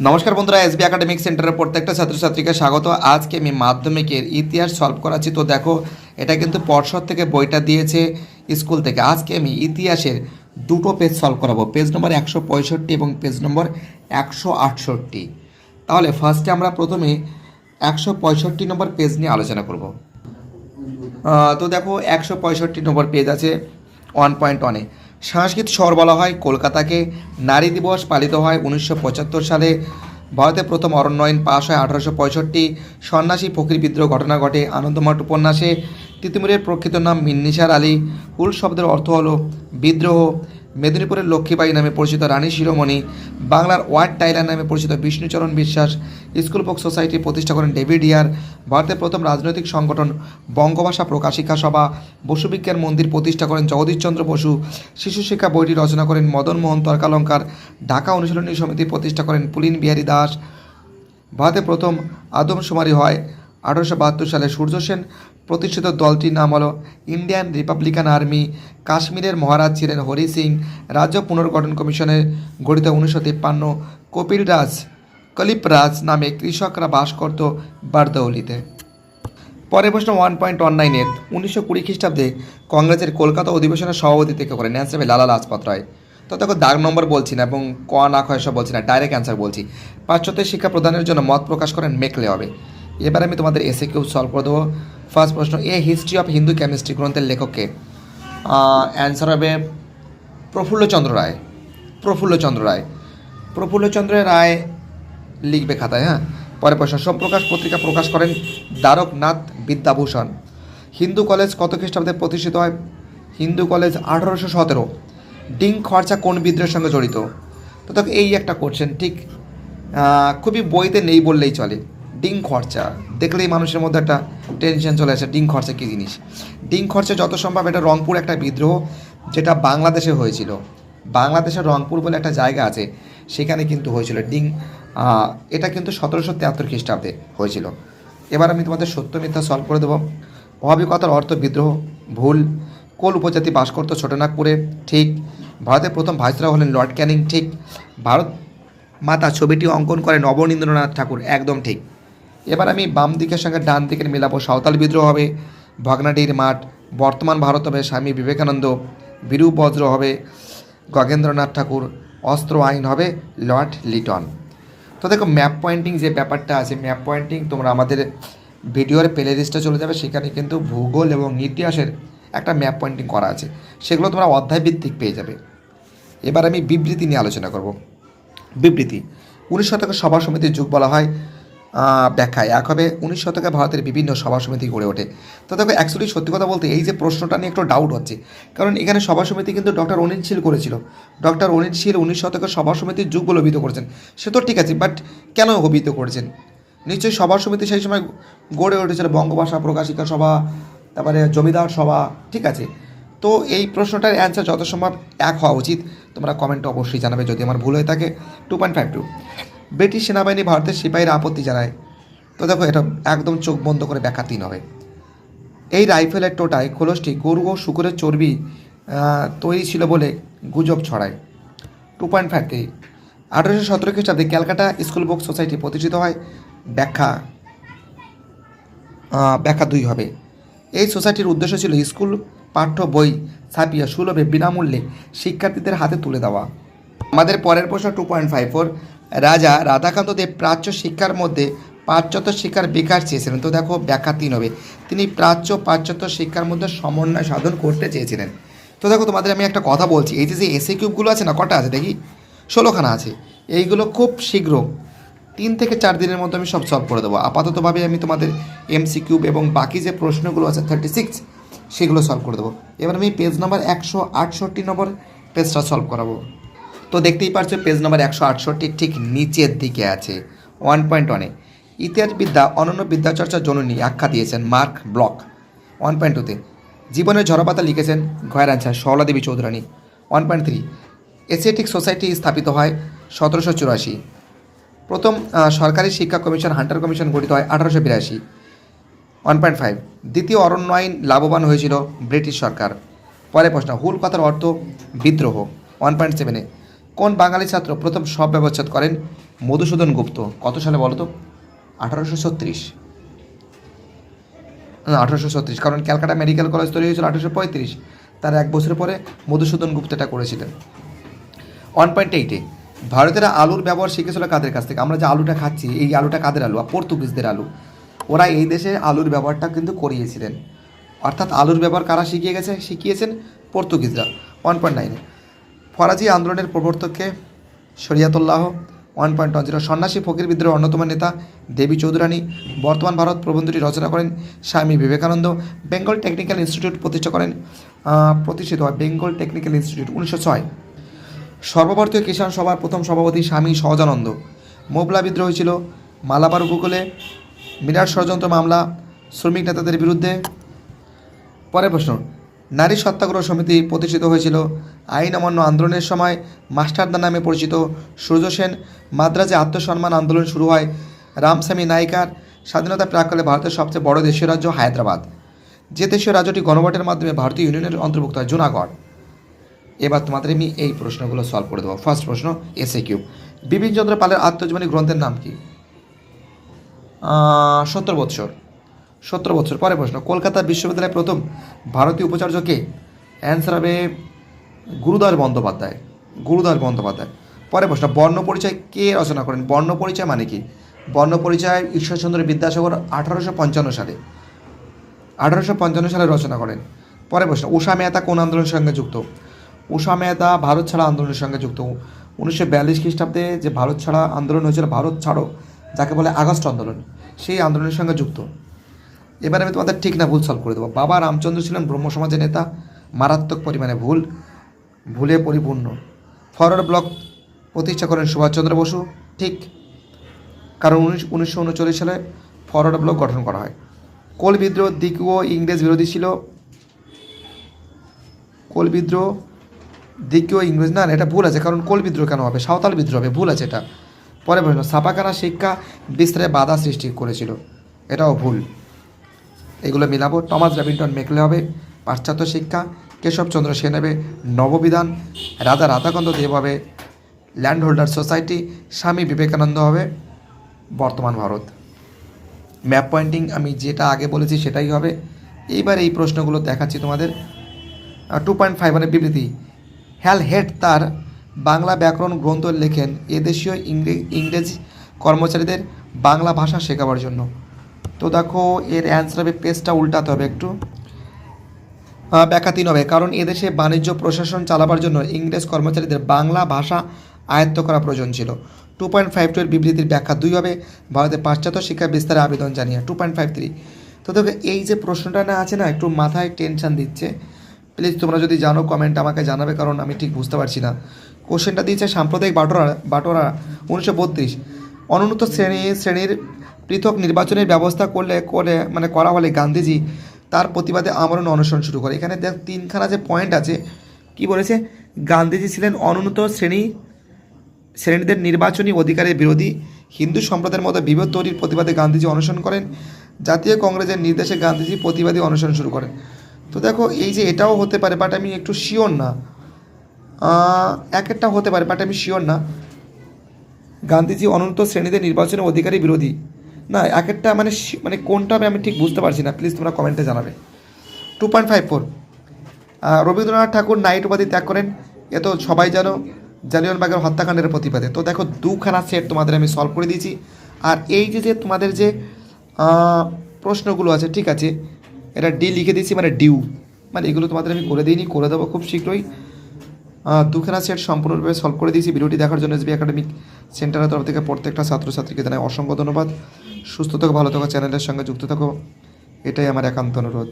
নমস্কার বন্ধুরা SB academic সেন্টারের প্রত্যেকটা ছাত্রছাত্রীকে স্বাগত। আজকে আমি মাধ্যমিকের ইতিহাস সলভ করাচ্ছি। তো দেখো, এটা কিন্তু পর্ষদ থেকে বইটা দিয়েছে স্কুল থেকে। আজকে আমি ইতিহাসের দুটো পেজ সলভ করাবো। পেজ নম্বর একশো পঁয়ষট্টি এবং পেজ নম্বর একশো আটষট্টি। তাহলে ফার্স্টে আমরা প্রথমে একশো পঁয়ষট্টি নম্বর পেজ নিয়ে আলোচনা করব। তো দেখো, একশো পঁয়ষট্টি নম্বর পেজ আছে ওয়ান পয়েন্ট ওয়ানে সংস্কৃত শহর বলা হয়। কলকাতাকে নারী দিবস পালিত হয় উনিশশো পঁচাত্তর সালে। ভারতে প্রথম অরণ্যয়ন পাশ হয় আঠারোশো পঁয়ষট্টি। সন্ন্যাসী ফকির বিদ্রোহ ঘটনা ঘটে আনন্দমঠ উপন্যাসে। তিতুমিরের প্রকৃত নাম মিন্নিসার আলী। হুল শব্দের অর্থ হল বিদ্রোহ। মেদিনীপুরের লক্ষ্মীবাই নামে পরিচিত রানী শিরোমণি, বাংলার ওয়ার্ড টাইলার নামে পরিচিত বিষ্ণুচরণ বিশ্বাস, স্কুল বুক সোসাইটি প্রতিষ্ঠা করেন ডেভিড ইয়ার, ভারতের প্রথম রাজনৈতিক সংগঠন বঙ্গভাষা প্রকাশিকা সভা বসুবিজ্ঞান মন্দির প্রতিষ্ঠা করেন জগদীশচন্দ্র বসু, শিশু শিক্ষা বইটি রচনা করেন মদন মোহন তর্কালঙ্কার, ঢাকা অনুশীলনী সমিতি প্রতিষ্ঠা করেন পুলিন বিহারী দাস। ভারতে প্রথম আদমশুমারি হয় আঠারোশো বাহাত্তর সালে সূর্য সেন প্রতিষ্ঠিত দলটির নাম হলো ইন্ডিয়ান রিপাবলিকান আর্মি। কাশ্মীরের মহারাজ ছিলেন হরি সিং, রাজ্য পুনর্গঠন কমিশনের গঠিত উনিশশো তিপ্পান্ন কপিল রাজ, কলিপ রাজ নামে কৃষকরা বাস করত বারদৌলিতে। পরে প্রশ্ন ওয়ান পয়েন্ট ওয়ান নাইনের উনিশশো কুড়ি খ্রিস্টাব্দে কংগ্রেসের কলকাতা অধিবেশনের সভাপতি থেকে করেন অ্যান্সার হবে লালা লাজপত রায়। তো দেখো দাগ নম্বর বলছি না এবং ক না খয় সব বলছি না ডাইরেক্ট অ্যান্সার বলছি। পাশ্চাত্য শিক্ষা প্রদানের জন্য মত প্রকাশ করেন মেকলে হবে এবার আমি তোমাদের এসে কিউ সলভ করে দেবো। ফার্স্ট প্রশ্ন, a history of Hindu chemistry গ্রন্থের লেখককে? অ্যান্সার হবে প্রফুল্লচন্দ্র রায়। প্রফুল্লচন্দ্র রায়। প্রফুল্লচন্দ্র রায় লিখবে খাতায় হ্যাঁ? পরে প্রশ্ন, সোমপ্রকাশ পত্রিকা প্রকাশ করেন দ্বারকনাথ বিদ্যাভূষণ। হিন্দু কলেজ কত খ্রিস্টাব্দে প্রতিষ্ঠিত হয়? হিন্দু কলেজ আঠারোশো সতেরো। ডিং খরচা কোন বিদ্রোহের সঙ্গে জড়িত? তো দেখো, এই একটা কোশ্চেন ঠিক? খুবই বইতে নেই বললেই চলে। ডিং খরচা। দেখলেই মানুষের মধ্যে একটা টেনশন চলে আসে, ডিং খরচা কী জিনিস? ডিং খরচা যত সম্ভব এটা রংপুর একটা বিদ্রোহ যেটা বাংলাদেশে হয়েছিল। বাংলাদেশের রংপুর বলে একটা জায়গা আছে, সেখানে কিন্তু হয়েছিল ডিং এটা কিন্তু সতেরোশো তিয়াত্তর খ্রিস্টাব্দে হয়েছিল। এবার আমি তোমাদের সত্য মিথ্যা সলভ করে দেবো। অভাবিকতার অর্থ বিদ্রোহ, ভুল, কোল উপজাতি বাস করত ছোটনাগপুরে, ঠিক। ভারতের প্রথম ভাইসরা হলেন লর্ড ক্যানিং, ঠিক। ভারত মাতা ছবিটি অঙ্কন করেন নবনীন্দ্রনাথ ঠাকুর, একদম ঠিক। এবার আমি বাম দিকের সঙ্গে ডান দিকের মিলাবো সাঁওতাল বিদ্রোহ হবে। ভগ্নাডির মাঠ, বর্তমান ভারত হবে স্বামী বিবেকানন্দ। বীরু বজ্র হবে গগেন্দ্রনাথ ঠাকুর। অস্ত্র আইন হবে লর্ড লিটন। তো দেখো, ম্যাপ পয়েন্টিং যে ব্যাপারটা আছে, ম্যাপ পয়েন্টিং তোমরা আমাদের ভিডিওর প্লে লিস্টে চলে যাবে, সেখানে কিন্তু ভূগোল এবং ইতিহাসের একটা ম্যাপ পয়েন্টিং করা আছে। সেগুলো তোমরা অধ্যায় ভিত্তিক পেয়ে যাবে। এবার আমি বিবৃতি নিয়ে আলোচনা করব। বিবৃতি, উনিশ শতকের সভা সমিতির যুগ বলা হয়। ব্যাখ্যায় এক হবে উনিশ শতকে ভারতের বিভিন্ন সভা সমিতি গড়ে ওঠে। তো দেখো অ্যাকচুয়ালি সত্যি কথা বলতে এই যে প্রশ্নটা নিয়ে একটু ডাউট হচ্ছে। কারণ এখানে সভা সমিতি কিন্তু ডক্টর অনিল করেছিল। ডক্টর অনিল শীল উনিশ শতকের সভা সমিতির যুগ অভিহিত করেছেন। সে তো ঠিক আছে বাট কেন অভিহিত করেছেন? নিশ্চয়ই সভা সমিতি সেই সময় গড়ে উঠেছিল, বঙ্গভাষা প্রকাশিকা সভা, তারপরে জমিদার সভা, ঠিক আছে? তো এই প্রশ্নটার অ্যান্সার যত সম্ভব এক হওয়া উচিত। তোমরা কমেন্টে অবশ্যই জানাবে যদি আমার ভুল হয়ে থাকে। Two point five two British সেনাবাহিনী ভারতের সিপাহীরা আপত্তি জানায়। তো দেখো, এটা একদম চোখ বন্ধ করে ব্যাখ্যা তিন হবে। এই রাইফেলের টোটায় খোলসটি গরু ও শুকুরের চর্বি তৈরি ছিল বলে গুজব ছড়ায়। টু পয়েন্ট ফাইভ থ্রি আঠারোশো সতেরো খ্রিস্টাব্দে ক্যালকাটা স্কুল বুক সোসাইটি প্রতিষ্ঠিত হয়। ব্যাখ্যা ব্যাখ্যা দুই হবে। এই সোসাইটির উদ্দেশ্য ছিল স্কুল, পাঠ্য, বই ছাপিয়ে সুলভে বিনামূল্যে শিক্ষার্থীদের হাতে তুলে দেওয়া। আমাদের পরের প্রশ্ন টু পয়েন্ট ফাইভ ফোর রাজা রাধাকান্ত দেব প্রাচ্য শিক্ষার মধ্যে পাশ্চাত্য শিক্ষার বিকাশ চেয়েছিলেন। তো দেখো ব্যাখ্যা তিন হবে। তিনি প্রাচ্য পাশ্চাত্য শিক্ষার মধ্যে সমন্বয় সাধন করতে চেয়েছিলেন। তো দেখো তোমাদের আমি একটা কথা বলছি। এই যে যে এসে কিউবগুলো আছে না, কটা আছে দেখি? ষোলোখানা আছে। এইগুলো খুব শীঘ্র তিন থেকে চার দিনের মধ্যে আমি সব সলভ করে দেবো। আপাততভাবে আমি তোমাদের এমসি কিউব এবং বাকি যে প্রশ্নগুলো আছে থার্টি সিক্স সেগুলো সলভ করে দেবো। এবার আমি পেজ নাম্বার একশো আটষট্টি নম্বর পেজটা সলভ করাবো। তো দেখতেই পারছ পেজ নাম্বার একশো আটষট্টি ঠিক নিচের দিকে আছে। ওয়ান পয়েন্ট ওয়ানে ইতিহাসবিদ্যা, অনন্য বিদ্যাচর্চার জননী আখ্যা দিয়েছেন মার্ক ব্লক। ওয়ান পয়েন্ট টুতে জীবনের ঝরপাতা লিখেছেন ঘয়ের answer Sarala Devi Chaudhurani. One point three Asiatic society স্থাপিত হয় সতেরোশো চুরাশি। প্রথম সরকারি শিক্ষা কমিশন, হান্টার কমিশন গঠিত হয় আঠারোশো বিরাশি। ওয়ান পয়েন্ট ফাইভ দ্বিতীয় অরণ্য আইন লাভবান হয়েছিল ব্রিটিশ সরকার। পরে প্রশ্ন, হুল কথার অর্থ বিদ্রোহ। ওয়ান পয়েন্ট সেভেনে কোন বাঙালি ছাত্র প্রথম সব ব্যবচ্ছেদ করেন? মধুসূদন গুপ্ত। কত সালে বলো তো? আঠারোশো ছত্রিশ। না, আঠারোশো ছত্রিশ, কারণ ক্যালকাটা মেডিকেল কলেজ তৈরি হয়েছিল আঠারোশো পঁয়ত্রিশ। তার এক বছর পরে মধুসূদন গুপ্ত এটা করেছিলেন। ওয়ান পয়েন্ট এইটে ভারতের আলুর ব্যবহার শিখেছিল কাদের কাছ থেকে? আমরা যে আলুটা খাচ্ছি, এই আলুটা কাদের আলু? আর পর্তুগিজদের আলু। ওরা এই দেশে আলুর ব্যবহারটা কিন্তু করিয়েছিলেন। অর্থাৎ আলুর ব্যবহার কারা শিখিয়ে গেছে? শিখিয়েছেন পর্তুগিজরা। ওয়ান পয়েন্ট নাইনে ফরাজি আন্দোলনের প্রবর্তককে Shariatullah, one point one zero সন্ন্যাসী ফকির বিদ্রোহের অন্যতম নেতা দেবী চৌধুরানী, বর্তমান ভারত প্রবন্ধটি রচনা করেন স্বামী বিবেকানন্দ, বেঙ্গল টেকনিক্যাল ইনস্টিটিউট প্রতিষ্ঠা করেন প্রতিষ্ঠিত হয় বেঙ্গল টেকনিক্যাল ইনস্টিটিউট উনিশশো ছয়। সর্বভারতীয় কিষাণ সভার প্রথম সভাপতি স্বামী সহজানন্দ। মোবলা বিদ্রোহ ছিল মালাবার উপকূলে বিরাট ষড়যন্ত্র মামলা, শ্রমিক নেতাদের বিরুদ্ধে। পরের প্রশ্ন নারী সত্যাগ্রহ সমিতি প্রতিষ্ঠিত হয়েছিল। আইন অমান্য আন্দোলনের সময় মাস্টারদা নামে পরিচিত সূর্য সেন মাদ্রাজে আত্মসম্মান আন্দোলন শুরু হয় রামস্বামী নায়িকার স্বাধীনতা প্রাককালে ভারতের সবচেয়ে বড় দেশীয় রাজ্য হায়দ্রাবাদ, যে দেশীয় রাজ্যটি গণভোটের মাধ্যমে ভারতীয় ইউনিয়নের অন্তর্ভুক্ত হয় জুনাগড়। এবার তোমাদের আমি এই প্রশ্নগুলো সলভ করে দেবো। ফার্স্ট প্রশ্ন এসএ কিউ বিপিনচন্দ্র পালের আত্মজীবনী গ্রন্থের নাম কি? সত্তর বৎসর। সত্তর বছর। পরে প্রশ্ন, কলকাতা বিশ্ববিদ্যালয়ের প্রথম ভারতীয় উপাচার্যকে অ্যান্সার হবে গুরুদাস বন্দ্যোপাধ্যায় গুরুদাস বন্দ্যোপাধ্যায়। পরে প্রশ্ন, বর্ণ পরিচয় কে রচনা করেন? বর্ণ পরিচয় মানে কি? বর্ণ পরিচয় ঈশ্বরচন্দ্র বিদ্যাসাগর আঠারোশো পঞ্চান্ন সালে, আঠারোশো পঞ্চান্ন সালে রচনা করেন। পরে প্রশ্ন, উষা মেহতা কোন আন্দোলনের সঙ্গে যুক্ত? উষা মেহতা ভারত ছাড়া আন্দোলনের সঙ্গে যুক্ত। উনিশশো বিয়াল্লিশ খ্রিস্টাব্দে যে ভারত ছাড়া আন্দোলন হয়েছিল, ভারত ছাড়ো, যাকে বলে আগস্ট আন্দোলন, সেই আন্দোলনের সঙ্গে যুক্ত। এবার আমি তোমাদের ঠিক না ভুল সলভ করে দেবো। বাবা রামচন্দ্র ছিলেন ব্রহ্ম সমাজের নেতা, মারাত্মক পরিমাণে ভুল, ভুলে পরিপূর্ণ। ফরওয়ার্ড ব্লক প্রতিষ্ঠা করেন সুভাষচন্দ্র বসু, ঠিক কারণ উনিশ, উনিশশো উনচল্লিশ সালে ফরওয়ার্ড ব্লক গঠন করা হয়। কোল বিদ্রোহ দিকও ইংরেজ বিরোধী ছিল। কোল বিদ্রোহ দিকও ইংরেজ, না এটা ভুল আছে, কারণ কোল বিদ্রোহ কেন হবে? সাঁওতাল বিদ্রোহ হবে, ভুল আছে এটা। পরে প্রশ্ন ছাপাখানা শিক্ষা বিস্তারে বাধা সৃষ্টি করেছিল, এটাও ভুল। এগুলো মিলাবো। টমাস র্যাবিন্টন মেকলে হবে, পাশ্চাত্য শিক্ষা। কেশবচন্দ্র সেন হবে নববিধান। রাজা রাধাকান্ত দেব হবে land holder society Swami Vivekananda হবে, বর্তমান ভারত। ম্যাপ পয়েন্টিং আমি যেটা আগে বলেছি সেটাই হবে। এইবার এই প্রশ্নগুলো দেখাচ্ছি তোমাদের। টু পয়েন্ট ফাইভ মানে বিবৃতি। হ্যাল হেড তার বাংলা ব্যাকরণ গ্রন্থ লেখেন এদেশীয় ইংরে- ইংরেজ কর্মচারীদের বাংলা ভাষা শেখাবার জন্য। তো দেখো এর অ্যান্সার হবে পেজটা উল্টাতে হবে একটু। আহ, ব্যাখ্যা তিন হবে কারণ এদেশে বাণিজ্য প্রশাসন চালাবার জন্য ইংরেজ কর্মচারীদের বাংলা ভাষা আয়ত্ত করা প্রয়োজন ছিল। টু পয়েন্ট ফাইভ টু এর বিবৃতির ব্যাখ্যা দুই হবে। ভারতে পাশ্চাত্য শিক্ষা বিস্তারে আবেদন জানিয়ে টু পয়েন্ট ফাইভ থ্রি তো দেখো এই যে প্রশ্নটা না আছে না একটু মাথায় টেনশন দিচ্ছে। প্লিজ তোমরা যদি জানো কমেন্ট আমাকে জানাবে কারণ আমি ঠিক বুঝতে পারছি না। কোশ্চেনটা দিয়েছে সাম্প্রদায়িক বাটোরা বাটোরা উনিশশো বত্রিশ। অনুন্নত শ্রেণি শ্রেণির পৃথক নির্বাচনের ব্যবস্থা করলে, করে মানে করা হলে গান্ধীজি তার প্রতিবাদে আমরণ অনশন শুরু করে। এখানে দেখ, তিনখানা যে পয়েন্ট আছে, কি বলেছে? গান্ধীজি ছিলেন অনুন্নত শ্রেণি, শ্রেণীদের নির্বাচনী অধিকারের বিরোধী। হিন্দু সম্প্রদায়ের মতো বিভেদ তৈরির প্রতিবাদে গান্ধীজি অনশন করেন। জাতীয় কংগ্রেসের নির্দেশে গান্ধীজি প্রতিবাদী অনশন শুরু করেন। তো দেখো, এই যে এটাও হতে পারে বাট আমি একটু শিওর না। এক একটা হতে পারে বাট আমি শিওর না। গান্ধীজি অনন্ত শ্রেণীদের নির্বাচনের অধিকারী বিরোধী। না এক একটা মানে মানে কোনটা হবে আমি ঠিক বুঝতে পারছি না। প্লিজ তোমরা কমেন্টে জানাবে। Two point five four Rabindranath Thakur knight উপাধি ত্যাগ করেন। এ তো সবাই জানো, জালিয়ানবাগের হত্যাকাণ্ডের প্রতিবাদে। তো দেখো, দুখানা সেট তোমাদের আমি সলভ করে দিয়েছি। আর এই যে যে তোমাদের যে প্রশ্নগুলো আছে, ঠিক আছে, এটা ডি লিখে দিয়েছি মানে ডিউ মানে এগুলো তোমাদের আমি করে দিইনি, করে দেবো খুব শীঘ্রই। দুখানা সেট সম্পূর্ণরূপে সলভ করে দিয়েছি। ভিডিওটি দেখার জন্য এসবি একাডেমিক সেন্টারের তরফ থেকে প্রত্যেকটা ছাত্রছাত্রীকে জানাই অসংখ্য ধন্যবাদ। সুস্থ থাকো, ভালো থাকো, চ্যানেলের সঙ্গে যুক্ত থাকো। এটাই আমার একান্ত অনুরোধ।